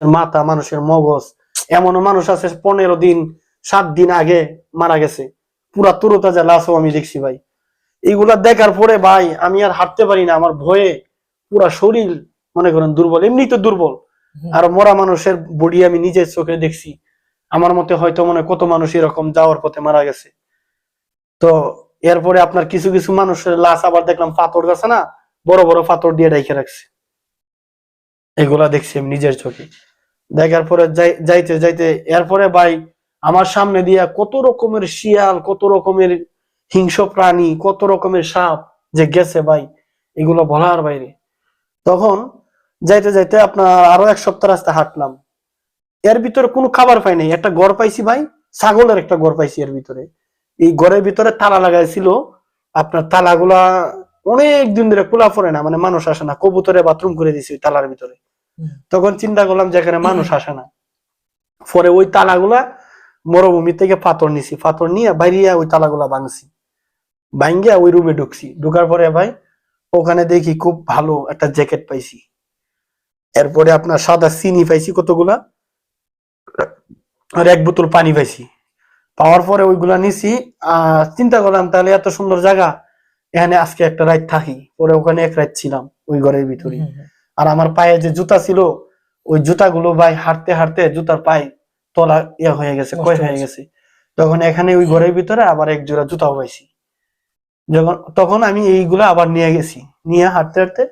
মাথা মানুষের মগজ। এমনও মানুষ আছে পনেরো দিন সাত দিন আগে মারা গেছে। পুরা তুরতাজা লাশও আমি দেখছি ভাই। এগুলা দেখার পরে ভাই আমি আর হাঁটতে পারি না। আমার ভয়ে পুরা শরীর মনে করেন দুর্বল। এমনি তো দুর্বল। আর মরা মানুষের বডি আমি নিজের চোখে দেখছি। আমার মতে হয়তো মনে হয় কত মানুষ এরকম যাওয়ার পথে মারা গেছে। তো এরপরে আপনার কিছু কিছু মানুষের লাশ আবার দেখলাম পাথর গেছে না বড় বড় পাথর দিয়ে রেখে রাখছে। এগুলা দেখছি আমি নিজের চোখে। দেখার পরে যাই- যাইতে যাইতে এরপরে ভাই আমার সামনে দিয়া কত রকমের শিয়াল, কত রকমের হিংস্র প্রাণী, কত রকমের সাপ যে গেছে ভাই, এগুলো বলার বাইরে। তখন যাইতে যাইতে আপনার আরও এক সপ্তাহ রাস্তা হাঁটলাম। এর ভিতরে কোনো খাবার পাই নাই। একটা গড় পাইছি ভাই, ছাগলের একটা গড় পাইছি এর ভিতরে। এই ঘরের ভিতরে তালা লাগাইছিল। আপনার তালাগুলা অনেক দিন ধরে খোলা পড়ে না মানে মানুষ আসে না। কবুতরে বাথরুম করে ওই তালার ভিতরে। তখন চিন্তা করলাম যে এখানে মানুষ আসে না। পরে ওই তালাগুলা মরুভূমি থেকে পাথর নিছি। পাথর নিয়ে বাইরিয়া ওই তালাগুলা ভাঙছি। ভাঙ্গিয়া ওই রুমে ঢুকছি। ঢুকার পরে ভাই, ওখানে দেখি খুব ভালো একটা জ্যাকেট পাইছি। এরপরে আপনার সাদা চিনি পাইছি কতগুলা? আর এক বোতল পানি পাইছি। পাওয়ার পরে ওইগুলা নিছি। চিন্তা করলাম তাহলে এত সুন্দর জায়গা, এখানে আজকে একটা রাত থাকি। পরে ওখানে এক রাত ছিলাম ওই ঘরের ভিতরে আর আমার পায়ে যে জুতা ছিল ওই জুতাগুলো ভাই হাঁটতে হাঁটতে জুতার পায়ে তলা ইয়া হয়ে গেছে ক্ষয় হয়ে গেছে। তখন এখানে ওই ঘরের ভিতরে আবার এক জোড়া জুতাও পাইছি। যখন তখন আমি এইগুলা আবার নিয়ে গেছি। নিয়ে হাঁটতে হাঁটতে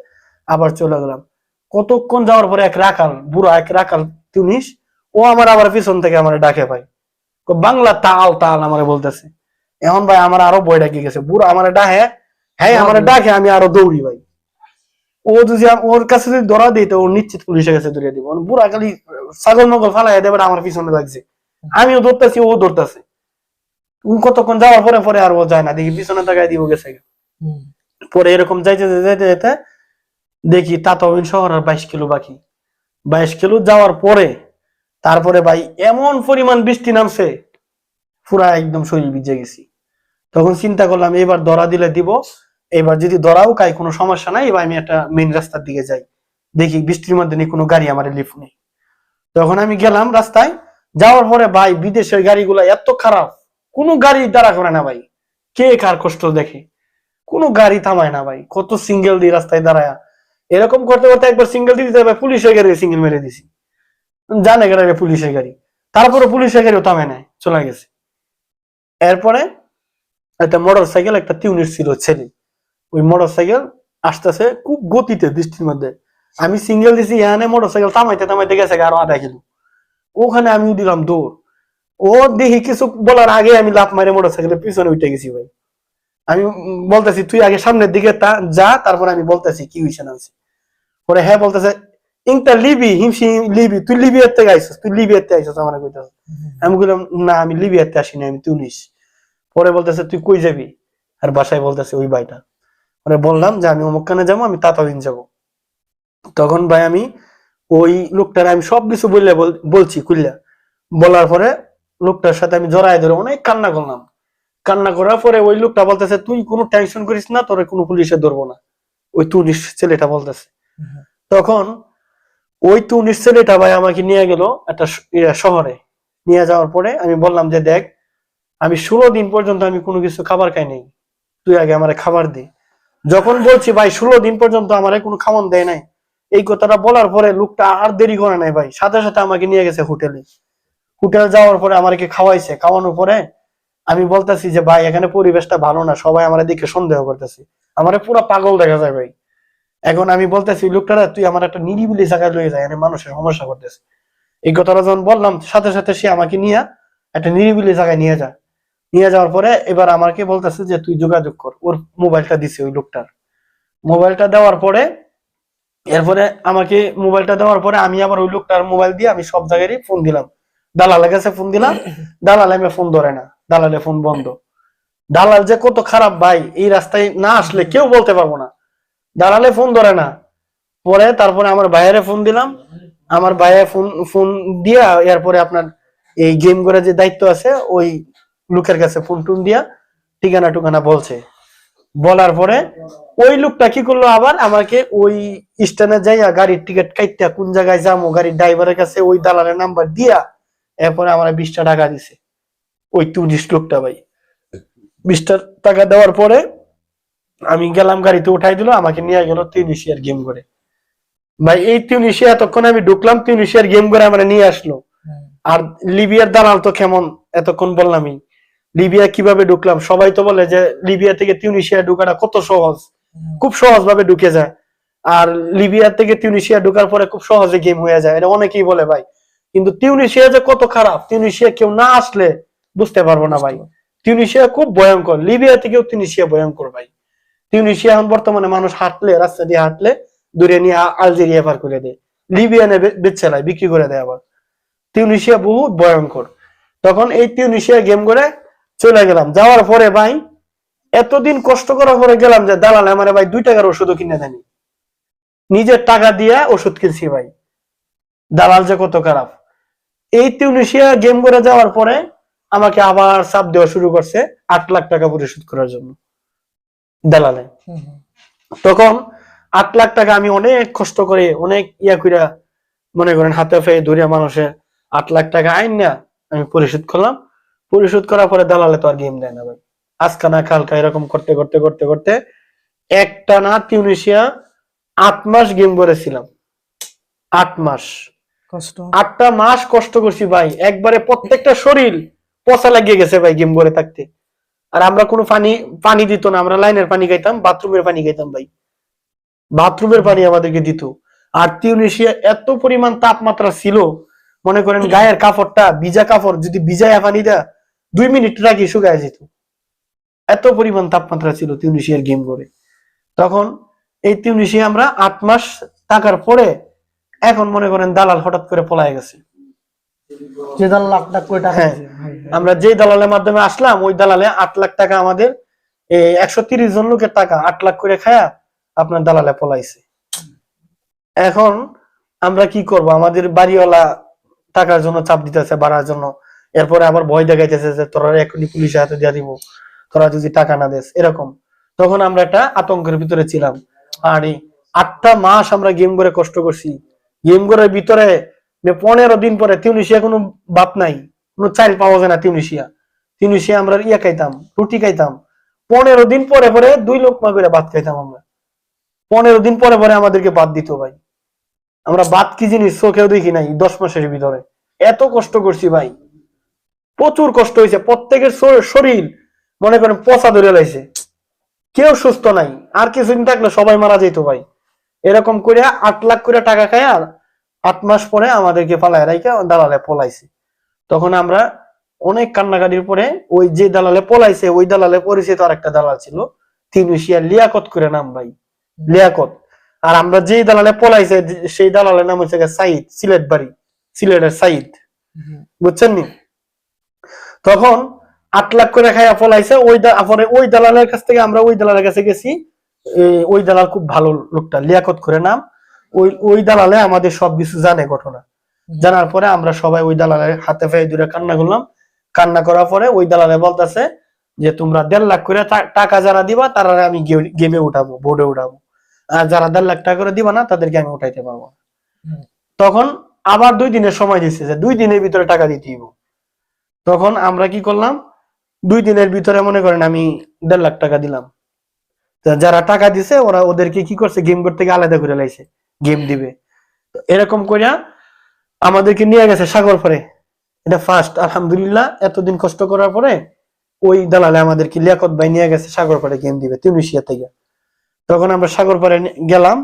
আবার চলে গেলাম। কতক্ষণ যাওয়ার পরে এক রাখাল বুড়া এক রাখাল তুনিস ও আমার আবার পিছন থেকে আমার ডাকে ভাই। বাংলা তাল তাল আমার বলতেছে। এখন ভাই আমার আরও বই ডাকি গেছে। বুড়া আমার ডাহে হ্যাঁ আমার ডাকে আমি আরও দৌড়ি ভাই। ও যদি ওর কাছে যদি ধরা দিই তো ও নিশ্চিত পুলিশের কাছে ধরে দিব। বুড়া খালি ছাগল মগল ফালাই দেবে আমার পিছনে লাগছে। আমিও দৌড়তেছি ও দৌড়তেছে ও কতক্ষণ যাওয়ার পরে পরে আর ও যায় না। দেখি পিছনে তাকায় দিব গেছে পরে এরকম যাইতে যাইতে যাইতে যাইতে দেখি তাতাবিন শহর আর বাইশ কিলো বাকি। বাইশ কিলো যাওয়ার পরে তারপরে ভাই এমন পরিমাণ বৃষ্টি নামছে পুরা একদম শরীর ভিজে গেছি। তখন চিন্তা করলাম এবার ধরা দিলে দিব। এবার যদি ধরাও খাই কোনো সমস্যা নাই, এবার আমি একটা মেইন রাস্তার দিকে যাই। দেখি বৃষ্টির মধ্যে নেই কোনো গাড়ি আমার লিফট নেই। তখন আমি গেলাম রাস্তায়, যাওয়ার পরে ভাই, বিদেশের গাড়িগুলা এত খারাপ, কোনো গাড়ি দাঁড়া করে না ভাই। কে কার কষ্ট দেখে? কোনো গাড়ি থামায় না ভাই, কত সিঙ্গেল দিয়ে রাস্তায় দাঁড়ায়। এরকম করতে করতে একবার সিঙ্গেল দিয়ে দিতে পুলিশের গাড়ি সিঙ্গেল মেরে দিছি। জানে গেলে পুলিশের গাড়ি। তারপরে পুলিশের গাড়িও থামে নাই, চলে গেছে। এরপরে একটা মোটর সাইকেল একটা টিউনিট ছিল ছেলে। ওই মোটর সাইকেল আসতেছে খুব গতিতে বৃষ্টির মধ্যে। আমি সিঙ্গেল দিছি, এখানে মোটর সাইকেল থামাইতে থামাইতে গেছে আরও আধা কিলো। ওখানে আমিও দিলাম দৌড়। ও দেখি কিছু বলার আগে আমি লাফ মারে মোটর সাইকেলের পিছনে উঠে গেছি ভাই। আমি বলতেছি, তুই আগে সামনের দিকে যা। তারপরে আমি বলতেছি, কি হয়েছে না হয়েছে। পরে হ্যাঁ বলতেছে, ইংটা লিবি হিমসি লিবি, তুই লিবিয়ার থেকে আইসস তুই লিবিয়ার থেকে আইসস আমার কইতেছে আমি বললাম না, আমি লিবি লিবিয়াতে আসিনি, আমি তুনিস পরে বলতেছে, তুই কই যাবি? আর বাসায় বলতেছে, ওই ভাইটা। পরে বললাম যে আমি অমুকখানে যাব আমি তাতাবিন যাব। তখন ভাই আমি ওই লোকটার আমি সব কিছু বললে বলছি কুল্লা বলার পরে লোকটার সাথে আমি জড়াই ধরে অনেক কান্না করলাম। কান্না করার পরে ওই লোকটা বলতেছে তুই কোনো টেনশন করিস না তোরে কোনো পুলিশে ধরবো না। ওই তুনিস ছেলেটা বলতেছে। তখন ওই তুনিস ছেলেটা ভাই আমাকে নিয়ে গেল একটা ইয়ে শহরে। নিয়ে যাওয়ার পরে আমি বললাম যে দেখ আমি ষোলো দিন পর্যন্ত আমি কোনো কিছু খাবার খাই নাই। তুই আগে আমার খাবার দে। যখন বলছি, ভাই, ষোলো দিন পর্যন্ত আমার কোনো খাওয়ান দেয় নাই। এই কথাটা বলার পরে লোকটা আর দেরি করে নাই, ভাই। সাথে সাথে আমাকে নিয়ে গেছে হোটেলে। হোটেল যাওয়ার পরে আমাকে খাওয়াইছে। খাওয়ানোর পরে আমি বলতেছি যে, ভাই, এখানে পরিবেশটা ভালো না। সবাই আমার দিকে সন্দেহ করতেছে। আমার পুরো পাগল দেখা যায়, ভাই। এখন আমি বলতেছি লোকটা তুই আমার একটা নিরিবিলি জায়গায় লয়ে যায় মানুষের সমস্যা করতেছে। এই কথাটা যখন বললাম, সাথে সাথে সে আমাকে নিয়ে একটা নিরিবিলি জায়গায় নিয়ে যা নিয়ে যাওয়ার পরে এবার আমাকে বলতেছে যে, তুই যোগাযোগ কর। ওর মোবাইলটা দিছে ওই লোকটার। মোবাইলটা দেওয়ার পরে, এরপরে আমাকে মোবাইলটা দেওয়ার পরে আমি আবার ওই লোকটার মোবাইল দিয়ে আমি সব জায়গায় ফোন দিলাম। দালালের কাছে ফোন দিলাম। দালাল আমি ফোন ধরে না। দালালে ফোন বন্ধ। দালাল যে কত খারাপ ভাই, এই রাস্তায় না আসলে কেউ বলতে পারব না। দালালে ফোন ধরে না। পরে তারপরে আমার ভাইয়েরে ফোন দিলাম। আমার ভাইয়ে ফোন ফোন দিয়া এরপরে আপনার এই গেম করে যে দায়িত্ব আছে, ওই লোকের কাছে ফোন টুন দিয়া ঠিকানা টুকানা বলছে। বলার পরে ওই লোকটা কি করল আবার আমাকে ওই স্ট্যান্ডে যাইয়া গাড়ির টিকিট কাইটা কোন জায়গায় যাব গাড়ির ড্রাইভারের কাছে ওই দালালের নাম্বার দিয়া এরপরে আমার বিশটা টাকা দিছে। ওই টুরিস্ট লোকটা ভাই। বিশটা টাকা দেওয়ার পরে আমি গেলাম গাড়িতে উঠাই দিল আমাকে নিয়ে গেল তিউনিশিয়ার গেম করে। ভাই এই তিউনিশিয়া এতক্ষণ আমি ঢুকলাম তিউনিশিয়ার গেম করে আমার নিয়ে আসলো। আর লিবিয়ার দালাল তো কেমন এতক্ষণ বললামই। লিবিয়া কীভাবে ঢুকলাম? সবাই তো বলে যে লিবিয়া থেকে তিউনিশিয়া ঢুকাটা কত সহজ। খুব সহজ ভাবে ঢুকে যায়। আর লিবিয়া থেকে তিউনিশিয়া ঢুকার পরে খুব সহজে গেম হয়ে যায়। এটা অনেকেই বলে ভাই। কিন্তু তিউনিশিয়া যে কত খারাপ, তিউনিশিয়া কেউ না আসলে বুঝতে পারব না ভাই। তিউনিশিয়া খুব ভয়ঙ্কর। লিবিয়া থেকেও তিউনিশিয়া ভয়ঙ্কর ভাই। তিউনিশিয়া এখন বর্তমানে মানুষ হাঁটলে, রাস্তা দিয়ে হাঁটলে দূরে নিয়ে আলজেরিয়া পার করে দেয়। লিবিয়া নে বেচে লাই বিক্রি করে দেয় আবার। তিউনিশিয়া বহুত ভয়ঙ্কর। তখন এই তিউনিশিয়া গেম করে চলে গেলাম। যাওয়ার পরে ভাই এতদিন কষ্ট করার পরে গেলাম যে দালাল আমার ভাই দুই টাকার ওষুধও কিনে দেয়নি নিজের টাকা দিয়ে ওষুধ কিনছি ভাই। দালাল যে কত খারাপ। এই তিউনিশিয়া গেম করে যাওয়ার পরে আমাকে আবার চাপ দেওয়া শুরু করছে আট লাখ টাকা পরিশোধ করার জন্য দালালে। তখন আট লাখ টাকা আমি অনেক কষ্ট করে অনেক ইয়া কইরা মনে করেন হাতে ফেয়ে ধরিয়া মানুষের আট লাখ টাকা আইন না আমি পরিশোধ করলাম। পরিশোধ করার পরে দালালে তো আর গেম দেয় না ভাই। আজকা না কালকা এরকম করতে করতে করতে করতে একটা না তিউনিশিয়া আট মাস গেম করেছিলাম। আট মাস। কষ্ট। আটটা মাস কষ্ট করছি ভাই। একবারে প্রত্যেকটা শরীর পচা লাগিয়ে গেছে ভাই গেম করে থাকতে। আর আমরা কোনো পানি পানি দিত না। আমরা লাইনের পানি খাইতাম বাথরুমের পানি খাইতাম ভাই। বাথরুমের পানি আমাদেরকে দিত। আর তিউনিশিয়া এত পরিমাণ তাপমাত্রা ছিল। মনে করেন গায়ের কাপড়টা ভিজা কাপড় যদি ভিজায় পানি দেয়া দুই মিনিট রাখি শুকায় যেত। এত পরিমাণ তাপমাত্রা ছিল তিউনিশিয়ার গেম করে তখন এই তিউনিশিয়া আমরা আট মাস থাকার পরে এখন মনে করেন দালাল হঠাৎ করে পলায় গেছে। যে দাল লাখ লাখ করে টাকা হ্যাঁ। ভাই, ভাই। আমরা যে দালালের মাধ্যমে আসলাম ওই দালালে আট লাখ টাকা আমাদের একশো তিরিশ জন লোকের টাকা আট লাখ করে খায়া আপনার দালালে পলাইছে। এখন আমরা কি করব? আমাদের বাড়িওয়ালা টাকার জন্য চাপ দিতেছে বাড়ার জন্য। এরপরে আবার ভয় দেখাইতেছে যে তোরা এখনই পুলিশের হাতে দিয়ে দিব, তোরা যদি টাকা না দেস, এরকম। তখন আমরা একটা আতঙ্কের ভিতরে ছিলাম। আর আটটা মাস আমরা গেম করে কষ্ট করছি। গেম করার ভিতরে পনেরো দিন পরে তিউনিশিয়া কোনো বাপ নাই, কোনো চাইল পাওয়া যায় না তিউনিশিয়া। তিউনিশিয়া আমরা ইয়া খাইতাম, রুটি খাইতাম। পনেরো দিন পরে পরে দুই লোক মা করে ভাত খাইতাম আমরা। পনেরো দিন পরে পরে আমাদেরকে বাদ দিত ভাই। আমরা বাদ কি জিনিস চোখেও দেখি নাই দশ মাসের ভিতরে। এত কষ্ট করছি ভাই। প্রচুর কষ্ট হয়েছে। প্রত্যেকের শরীর মনে করেন পচা ধরে লাইছে কেউ সুস্থ নাই। আর কিছুদিন থাকলে সবাই মারা যেত ভাই। এরকম করে আট লাখ করে টাকা খায় আর আট মাস পরে আমাদেরকে পালায় রাইকে দালালে পলাইছে। তখন আমরা অনেক কান্নাকাটির পরে ওই যে দালালে পলাইছে ওই দালালে পরিচিত আরেকটা দালাল ছিল। তিনুশিয়া লিয়াকত করে নাম ভাই। লিয়াকত। আর আমরা যেই দালালে পলাইছে সেই দালালের নাম হচ্ছে সাইদ সিলেট বাড়ি। সিলেটের সাইদ। বুঝছেন নি? তখন আট লাখ করে খাইয়া পলাইছে ওই দা- পরে ওই দালালের কাছ থেকে আমরা ওই দালালের কাছে গেছি। ওই দালাল খুব ভালো লোকটা লিয়াকত করে নাম। ওই ওই দালালে আমাদের সবকিছু জানে ঘটনা। জানার পরে আমরা সবাই ওই দালালের হাতে ফেয়ে দূরে কান্না করলাম। কান্না করার পরে ওই দালালে বলতেছে যে তোমরা দেড় লাখ করে টাকা যারা দিবা তারা আমি গেমে উঠাবো বোর্ডে উঠাবো। আর যারা দেড় লাখ টাকা করে দিবা না তাদেরকে আমি উঠাইতে পারব তখন আবার দুই দিনের সময় দিচ্ছে যে দুই দিনের ভিতরে টাকা দিতে হইব। তখন আমরা কি করলাম? দুই দিনের ভিতরে মনে করেন আমি দেড় লাখ টাকা দিলাম। যারা টাকা দিছে, ওরা ওদেরকে কি করছে? গেম করতে গিয়ে আলাদা করে লাইছে গেম দিবে। এরকম করিয়া আমাদেরকে নিয়ে গেছে সাগর পরে এটা ফার্স্ট আলহামদুলিল্লাহ, এতদিন কষ্ট করার পরে ওই দালালে আমাদেরকে লিয়াকত ভাই নিয়ে গেছে সাগর পাড়ে গেম দিবে, তিউনিশিয়া থেকে। তখন আমরা সাগর পাড়ে গেলাম,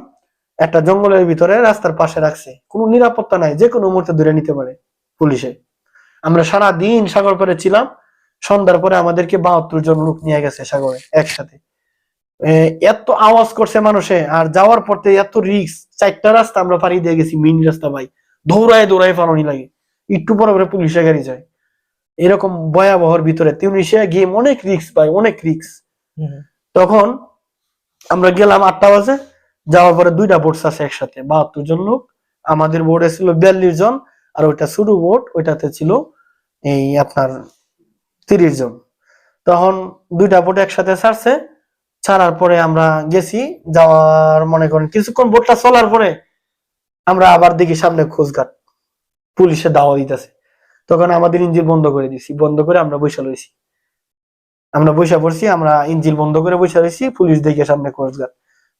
একটা জঙ্গলের ভিতরে রাস্তার পাশে রাখছে। কোনো নিরাপত্তা নাই যে কোনো মুহূর্তে ধরে নিতে পারে পুলিশে। আমরা সারা দিন সাগর পাড়ে ছিলাম সন্ধ্যার পরে আমাদেরকে বাহাত্তর জন লোক নিয়ে গেছে সাগরে একসাথে। এত আওয়াজ করছে মানুষে আর যাওয়ার পথে এত রিক্স চারটা রাস্তা আমরা পাড়ি দিয়ে গেছি মিনি রাস্তা ভাই। দৌড়ায় দৌড়ায় পালানি লাগে। একটু পরে পরে পুলিশে গাড়ি যায়। এরকম ভয়াবহর ভিতরে তিউনিশিয়া গেম অনেক রিক্স ভাই অনেক রিক্স তখন আমরা গেলাম আটটা বাজে যাওয়ার পরে দুইটা বোর্ডস আছে একসাথে বাহাত্তর জন লোক। আমাদের বোর্ডে ছিল বিয়াল্লিশ জন আর ওইটা শুরু বোর্ড ওইটাতে ছিল এই আপনার তিরিশ জন। তখন দুইটা বোর্ড একসাথে ছাড়ছে, ছাড়ার পরে আমরা গেছি, যাওয়ার মনে করেন কিছুক্ষণ বোটটা চলার পরে আমরা আবার দেখি সামনে খোঁজঘাট। পুলিশে দাওয়া দিতেছে। তখন আমাদের ইঞ্জিন বন্ধ করে দিছি বন্ধ করে আমরা বৈশা লইছি আমরা বৈশা পড়ছি, আমরা ইঞ্জিন বন্ধ করে বৈশা রয়েছি, পুলিশ দেখে সামনে কোস্টগার্ড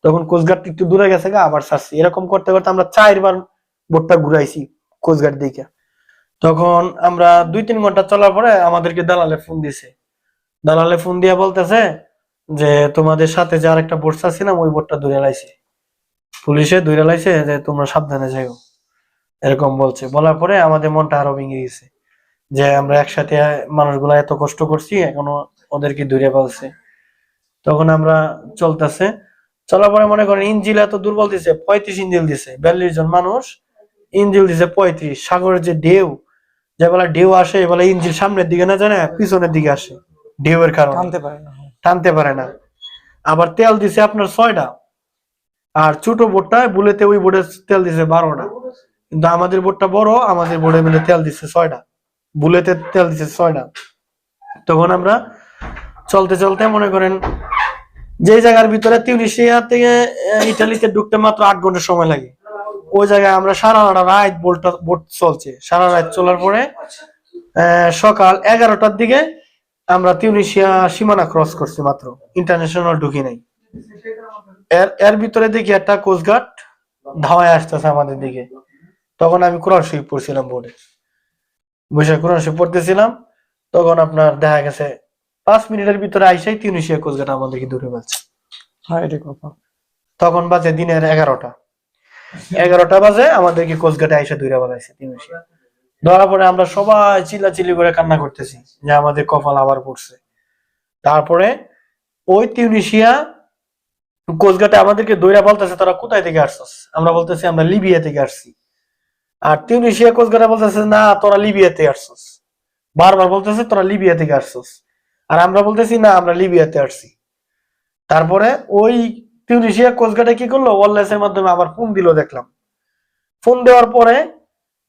তখন কোস্টগার্ড একটু দূরে গেছে গা, আবার ছাড়ছি। এরকম করতে করতে আমরা চারবার বোটটা ঘুরাইছি কোস্টগার্ড দেখে। তখন আমরা দুই তিন ঘণ্টা চলার পরে আমাদেরকে দালালে ফোন দিছে। দালালে ফোন দিয়ে বলতেছে যে, তোমাদের সাথে যে আরেকটা বোট ছিলাম ওই বোটটা দূরে লাইছে। পুলিশে দূরে লাইছে যে, তোমরা সাবধানে যাও এরকম বলছে। বলার পরে আমাদের মনটা আরও ভেঙে গেছে যে, আমরা একসাথে মানুষগুলা এত কষ্ট করছি, এখনও ওদেরকে দূরে পালছে। তখন আমরা চলতেছে। চলার পরে মনে করেন ইঞ্জিল এত দুর্বল দিছে, পঁয়ত্রিশ ইঞ্জিল দিছে। বিয়াল্লিশ জন মানুষ, ইঞ্জিল দিছে পঁয়ত্রিশ। সাগরের যে ঢেউ যে বেলা ঢেউ আসে এবেলা ইঞ্জিল সামনের দিকে না জানে পিছনের দিকে আসে। ঢেউয়ের কারণে। টানতে পারে না। টানতে পারে না। আবার তেল দিছে আপনার ছয়টা। আর ছোট বোটটা বুলেতে ওই বোর্ডে তেল দিছে বারোটা। কিন্তু আমাদের বোটটা বড় আমাদের বোর্ডে মিলে তেল দিছে ছয়টা। বুলেতে তেল দিছে ছয়টা। তখন আমরা চলতে চলতে মনে করেন যে জায়গার ভিতরে তিউনিশিয়া থেকে ইটালিতে ঢুকতে মাত্র আট ঘণ্টা সময় লাগে। ওই জায়গায় আমরা সারা রাত বোটটা বোট চলছে। সারা রাত চলার পরে সকাল এগারোটার দিকে আমরা তিউনিশিয়া সীমানা ক্রস করছি মাত্র। ইন্টারন্যাশনাল ঢুকি নাই। এর এর ভিতরে দেখি একটা কোস্টগার্ড ধাওয়ায় আসতেছে আমাদের দিকে। তখন আমি কোরআন শরীফ পড়ছিলাম বোর্ডে। বসে কোরআন শরীফ পড়তেছিলাম। তখন আপনার দেখা গেছে পাঁচ মিনিটের ভিতরে আইসাই তিউনিশিয়া কোস্টগার্ড আমাদেরকে দূরে ফেলছে। হায় তখন বাজে দিনের এগারোটা। এগারোটা বাজে, আমাদেরকে কোস্টগার্ডে আইসা দূরে বেলাইছে তিউনিশিয়া ধরা পরে আমরা সবাই চিল্লাচিল্লি করে কান্না করতেছি যে আমাদের কপাল আবার পড়ছে। তারপরে ওই তিউনিশিয়া কোস্টগার্ডে আমাদেরকে দৈরা বলতেছে, তারা কোথায় থেকে আসছস? আমরা বলতেছি, আমরা লিবিয়া থেকে আসছি। আর তিউনিশিয়া কোস্টগার্ডে বলতেছে, না, তোরা লিবিয়াতে আসছস। বারবার বলতেছে, তোরা লিবিয়া থেকে আসছস। আর আমরা বলতেছি, না, আমরা লিবিয়াতে আসছি। তারপরে ওই তিউনিশিয়া কোস্টগার্ডে কি করল? ওয়ারলেসের মাধ্যমে আবার ফোন দিল দেখলাম। ফোন দেওয়ার পরে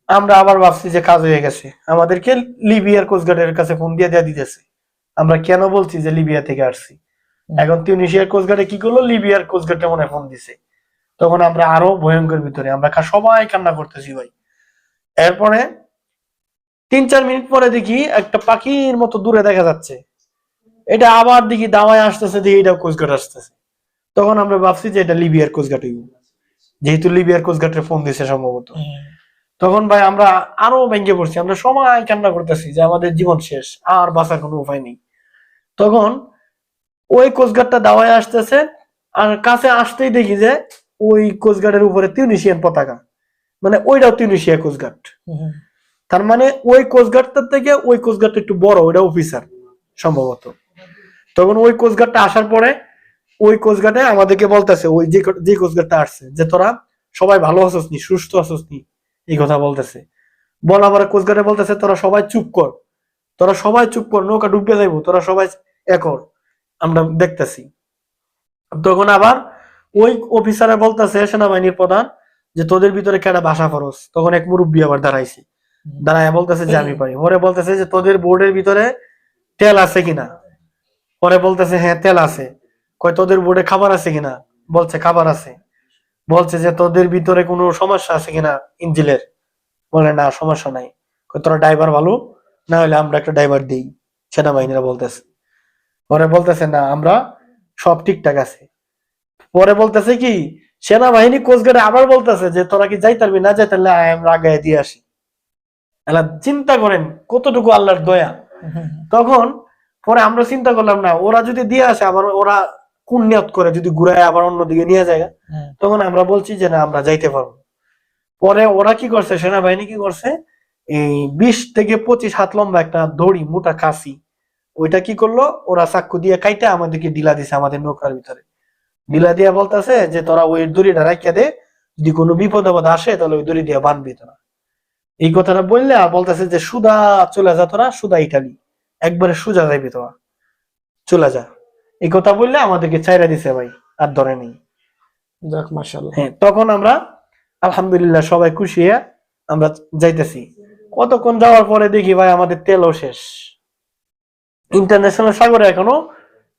আমরা আবার ভাবছি যে কাজ হয়ে গেছে। আমাদেরকে লিবিয়ার কোস্টগার্ডের কাছে ফোন দিয়ে দেওয়া দিতেছে। আমরা কেন বলছি যে লিবিয়া থেকে আসছি? এখন তিউনিশিয়ার কোস্টগার্ডে কি করল? লিবিয়ার কোস্টগার্ডে মনে ফোন দিছে। তখন আমরা আরও ভয়ঙ্কর ভিতরে আমরা সবাই কান্না করতেছি ভাই। এরপরে তিন চার মিনিট পরে দেখি একটা পাখির মতো দূরে দেখা যাচ্ছে। এটা আবার দেখি দাওয়ায় আসতেছে দেখি এটা কোস্টগার্ড আসতেছে। তখন আমরা ভাবছি যে এটা লিবিয়ার কোস্টগার্ড হইব। যেহেতু লিবিয়ার কোস্টগার্ডের ফোন দিছে সম্ভবত। তখন ভাই আমরা আরও ভেঙে পড়ছি আমরা সময় কান্না করতেছি যে আমাদের জীবন শেষ আর বাঁচার কোনো উপায় নেই। তখন ওই কোস্টগার্ডটা দাওয়ায় আসতেছে আর কাছে আসতেই দেখি যে ওই কোস্টগার্ডের উপরে তিউনিশিয়ান পতাকা। মানে ওইটাও তিউনিশিয়া কোস্টগার্ড। তার মানে ওই কোস্টগার্ডটার থেকে ওই কোস্টগার্ডটা একটু বড় ওইটা অফিসার সম্ভবত। তখন ওই কোস্টগার্ডটা আসার পরে ওই কোস্টগার্ডে আমাদেরকে বলতেছে, ওই যে যে আসছে, যে তোরা সবাই ভালো আছিস নি, সুস্থ আছিস নি, এই কথা বলতেছে। বলা পরে কোস্টগার্ডে বলতেছে, তোরা সবাই চুপ কর, তোরা সবাই চুপ কর, নৌকা ডুবে যাইবো, তোরা সবাই এ কর। আমরা দেখতেছি। তখন আবার ওই অফিসারে বলতেছে, সেনাবাহিনীর প্রধান, যে তোদের ভিতরে কেডা ভাষা ফরস তখন এক মুরব্বী আবার দাঁড়াইছে। দাঁড়ায় বলতেছে, যে আমি পারি। পরে বলতেছে যে, তোদের বোর্ডের ভিতরে তেল আছে কিনা? পরে বলতেছে হ্যাঁ তেল আছে। কয় তোদের বোর্ডে খাবার আছে কিনা? বলছে খাবার আছে। বলছে যে তোদের ভিতরে কোনো সমস্যা আছে কিনা ইঞ্জিলের? বলে না সমস্যা নাই। কয় তোরা ড্রাইভার ভালো? না হলে আমরা একটা ড্রাইভার দিই। সেনাবাহিনীরা বলতেছে। পরে বলতেছে না আমরা সব ঠিকঠাক আছে। পরে বলতেছে কি সেনাবাহিনী কোচগার্ডে আবার বলতেছে যে তোরা কি যাই পারবি না যাই তাহলে আমরা আগায় দিয়ে আসি। এলা চিন্তা করেন কতটুকু আল্লাহর দয়া। তখন পরে আমরা চিন্তা করলাম না ওরা যদি দিয়ে আসে আবার ওরা কোন নিয়ত করে যদি ঘুরায় আবার অন্যদিকে নিয়ে যায় তখন আমরা বলছি যে না আমরা যাইতে পারব। পরে ওরা কি করছে সেনাবাহিনী কি করছে? এই বিশ থেকে পঁচিশ হাত লম্বা একটা দড়ি মোটা কাশি ওইটা কি করল? ওরা চাক্কু দিয়ে কাইটা আমাদেরকে ডিলা দিছে আমাদের নৌকার ভিতরে। ডিলা দিয়া বলতেছে যে তোরা ওই দড়িটা রাখিয়া দে যদি কোনো বিপদ আপদ আসে তাহলে ওই দড়ি দিয়ে বানবি তোরা। এই কথাটা বললে আর বলতেছে যে সুদা চলে যা তোরা সুদা ইটালি। একবারে সুজা যাইবি তোরা। চলে যা। এই কথা বললে আমাদেরকে চাইরা দিছে ভাই আর ধরে নেই। যাক মাশাআল্লাহ। হ্যাঁ তখন আমরা আলহামদুলিল্লাহ সবাই খুশি আমরা যাইতেছি। কতক্ষণ যাওয়ার পরে দেখি ভাই আমাদের তেলও শেষ। ইন্টারন্যাশনাল সাগরে এখনও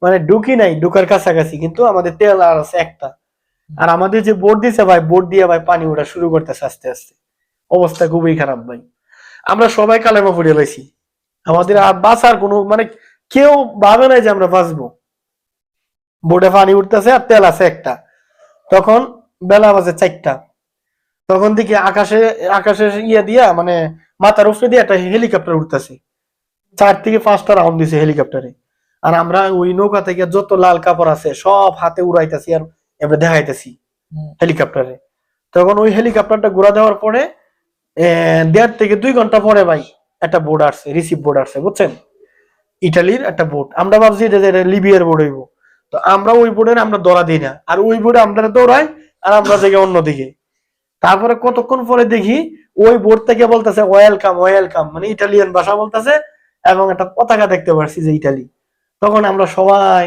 মানে ঢুকি নাই ঢুকার কাছাকাছি কিন্তু আমাদের তেল আর আছে একটা। আর আমাদের যে বোট দিছে ভাই বোট দিয়ে ভাই পানি ওঠা শুরু করতেছে আস্তে আস্তে। অবস্থা খুবই খারাপ ভাই। আমরা সবাই কালেমা পড়ে লাইছি আমাদের আর বাঁচার কোনো মানে কেউ ভাবে নাই যে আমরা বাঁচবো। বোটে পানি উঠতেছে আর তেল আছে একটা। তখন বেলা বাজে চারটা। তখন দেখি আকাশে আকাশে ইয়ে দিয়া মানে মাথার উপরে দিয়ে একটা হেলিকপ্টার উঠতেছে। চার থেকে পাঁচটা রাউন্ড দিছে হেলিকপ্টারে। আর আমরা ওই নৌকা থেকে যত লাল কাপড় আছে সব হাতে উড়াইতেছি আর এবার দেখাইতেছি হেলিকপ্টারে। তখন ওই হেলিকপ্টারটা ঘুরা দেওয়ার পরে দেড় থেকে দুই ঘণ্টা পরে ভাই একটা বোর্ড আসছে রিসিভ বোর্ড আসছে বুঝছেন? ইটালির একটা বোর্ড আমরা ভাবছি এটা যে এটা লিবিয়ার বোর্ড হইব। তো আমরা ওই বোর্ডের আমরা দৌড়া দিই না। আর ওই বোর্ডে আমরা দৌড়াই আর আমরা থেকে অন্যদিকে। তারপরে কতক্ষণ পরে দেখি ওই বোর্ড থেকে বলতেছে ওয়েলকাম ওয়েলকাম মানে ইটালিয়ান ভাষা বলতেছে এবং একটা পতাকা দেখতে পারছি যে ইটালি। তখন আমরা সবাই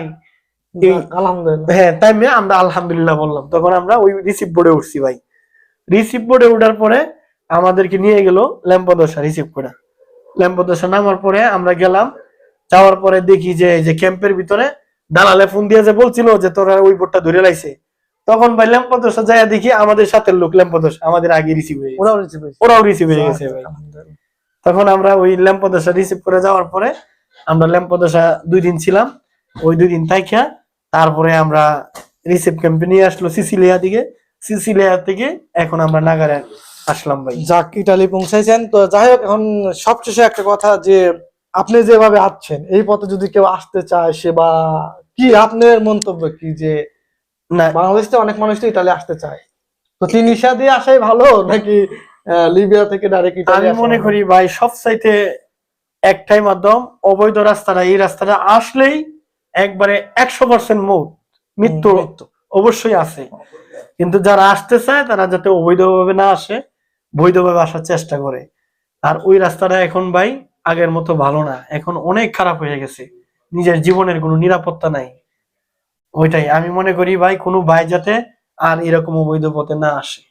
আলহামদুলিল্লাহ। হ্যাঁ তাই মেয়ে আমরা আলহামদুলিল্লাহ বললাম। তখন আমরা ওই রিসিভ বোর্ডে উঠছি ভাই। রিসিভ বোর্ডে ওঠার পরে আমাদেরকে নিয়ে গেল ল্যাম্পদশা রিসিভ করে। ল্যাম্পদশা নামার পরে আমরা গেলাম যাওয়ার পরে দেখি যে এই যে ক্যাম্পের ভিতরে দালালে ফোন দিয়ে যে বলছিল যে তোরা ওই বোর্ডটা ধরে লাইছে তখন ভাই ল্যাম্পদশা যায় দেখি আমাদের সাথে লোক ল্যাম্পদশা আমাদের আগে রিসিভ হয়ে ওরাও রিসিভ হয়েছে। ওরাও রিসিভ হয়ে গেছে ভাই। তখন আমরা ওই ল্যাম্পদশা রিসিভ করে যাওয়ার পরে আমরা ল্যাম্পদশা দুই দিন ছিলাম ওই দুই দিন তাইখা তারপরে আমরা রিসিভ ক্যাম্পে নিয়ে আসলো সিসিলিয়া দিকে। সিসিলিয়া থেকে এখন আমরা নাগারে আসলাম ভাই। যাক ইটালি পৌঁছাইছেন। তো যাই হোক এখন সবশেষে একটা কথা যে আপনি যেভাবে আসছেন এই পথে যদি কেউ আসতে চায় সে বা কি? আপনার মন্তব্য কি যে না। বাংলাদেশ থেকে অনেক মানুষ তো ইটালি আসতে চায়। তো তিনিশা দিয়ে আসাই ভালো নাকি লিবিয়া থেকে ডাইরেক্ট আমি মনে করি ভাই সব চাইতে একটাই মাধ্যম অবৈধ রাস্তাটা এই রাস্তাটা আসলেই একবারে একশো পার্সেন্ট মৌত মৃত্যু। অবশ্যই আছে। কিন্তু যারা আসতে চায় তারা যাতে অবৈধভাবে না আসে বৈধভাবে আসার চেষ্টা করে। আর ওই রাস্তাটা এখন ভাই আগের মতো ভালো না। এখন অনেক খারাপ হয়ে গেছে। নিজের জীবনের কোনো নিরাপত্তা নাই। ওইটাই। আমি মনে করি, ভাই, কোনো ভাই যাতে আর এরকম অবৈধ পথে না আসে।